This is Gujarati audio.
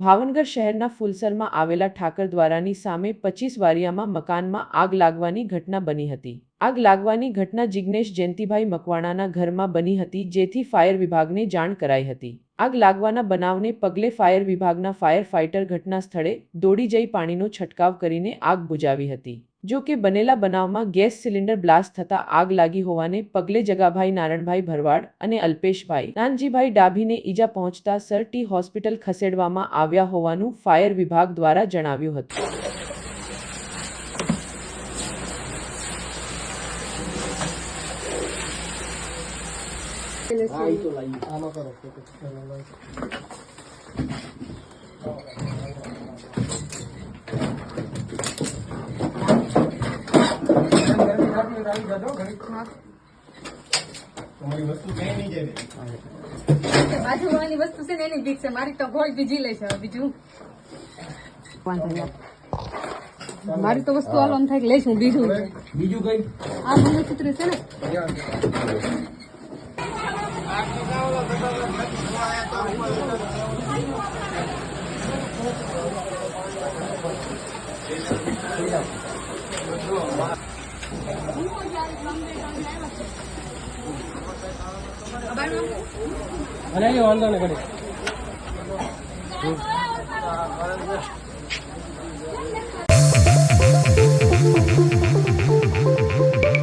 ભાવનગર શહેરના ફુલસરમાં આવેલા ઠાકર દ્વારાની સામે પચીસ વારિયામાં મકાનમાં આગ લાગવાની ઘટના બની હતી. આગ લાગવાની ઘટના જિગ્નેશ જયંતિભાઈ મકવાણાના ઘરમાં બની હતી, જેથી ફાયર વિભાગને જાણ કરાઈ હતી. આગ લાગવાના બનાવને પગલે ફાયર વિભાગના ફાયર ફાઇટર ઘટના સ્થળે દોડી જઈ પાણીનો છંટકાવ કરીને આગ બુજાવી હતી. જો કે બનેલા બનાવમાં ગેસ સિલિન્ડર બ્લાસ્ટ થતા આગ લાગી હોવાને પગલે જગાભાઈ નારણભાઈ ભરવાડ અને અલ્પેશભાઈ નાનજીભાઈ ડાભીને ઈજા પહોંચતા સર ટી હોસ્પિટલ ખસેડવામાં આવ્યા હોવાનું ફાયર વિભાગ દ્વારા જણાવ્યું હતું. આમાં કરો. ફોટો તમારી વસ્તુ ક્યાંય નહીં જાય ને બાજુવાળી વસ્તુ છે ને એની બીક છે. મારી તો ગોળ બીજી લે છે બીજું. મારી તો વસ્તુ હાલો થાય કે લઈશ હું બીજું બીજું કઈ? આ મંગળસૂત્ર છે ને. અને વાંધો ને કરી